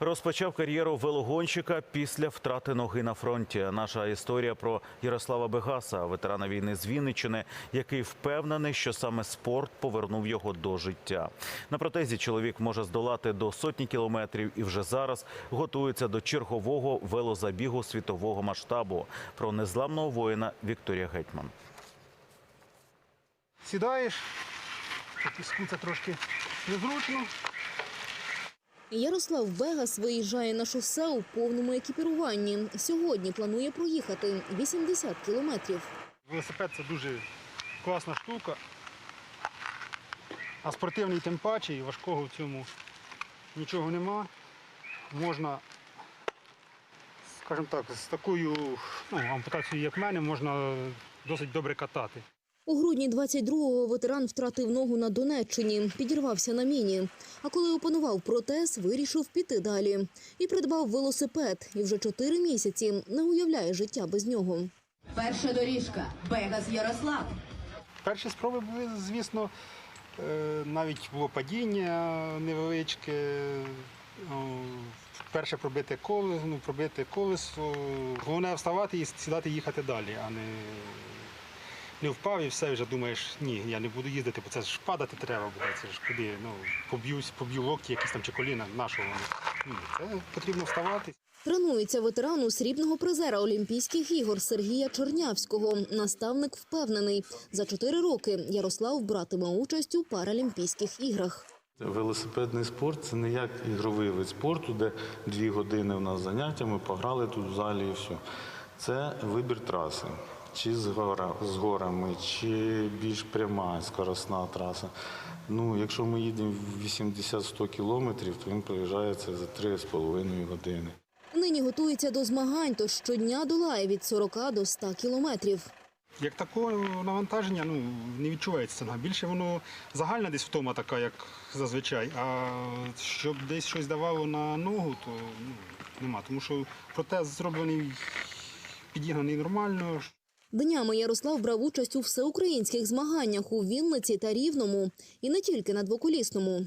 Розпочав кар'єру велогонщика після втрати ноги на фронті. Наша історія про Ярослава Бегаса, ветерана війни з Вінниччини, який впевнений, що саме спорт повернув його до життя. На протезі чоловік може здолати до сотні кілометрів і вже зараз готується до чергового велозабігу світового масштабу. Про незламного воїна Вікторія Гетьман. Сідаєш, це трошки незручно. Ярослав Бегас виїжджає на шосе у повному екіпіруванні. Сьогодні планує проїхати 80 кілометрів. Велосипед це дуже класна штука. А спортивний тим паче і важкого в цьому нічого нема. Можна, скажімо так, з такою ну, ампутацією, як в мене, можна досить добре катати. У грудні 22-го ветеран втратив ногу на Донеччині, підірвався на міні. А коли опанував протез, вирішив піти далі. І придбав велосипед. І вже чотири місяці не уявляє життя без нього. Перша доріжка. Бегас Ярослав. Перші спроби були, звісно, е, навіть було падіння невеличке. ну, Перше пробити колесо, ну, пробити колесо. Головне вставати і сідати їхати далі, а не, не впав і все, вже думаєш, ні, я не буду їздити, бо це ж падати треба буде. Це ж куди, ну, поб'юсь, поб'ю локті якісь там чи коліна, нашого. Ні, це потрібно вставати. Тренується ветеран у срібного призера Олімпійських ігор Сергія Чернявського. Наставник впевнений, за чотири роки Ярослав братиме участь у Паралімпійських іграх. Велосипедний спорт це не як ігровий вид спорту, де дві години в нас заняття, ми пограли тут в залі і все. Це вибір траси. Чи з, гора, з горами, чи більш пряма, скоросна траса. Ну, якщо ми їдемо 80-100 кілометрів, то він проїжджається за 3,5 години. Нині готується до змагань, тож щодня долає від 40 до 100 кілометрів. Як такого навантаження ну, не відчувається. Більше воно загальна десь втома така, як зазвичай. А щоб десь щось давало на ногу, то ну, нема. Тому що протез зроблений, підігнаний нормально. Днями Ярослав брав участь у всеукраїнських змаганнях у Вінниці та Рівному. І не тільки на двоколісному.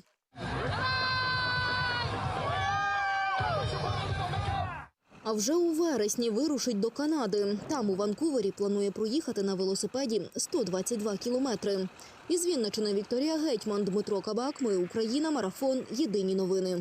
А вже у вересні вирушить до Канади. Там у Ванкувері планує проїхати на велосипеді 122 кілометри. Із Вінничини Вікторія Гетьман, Дмитро Кабак. Ми Україна. Марафон. Єдині новини.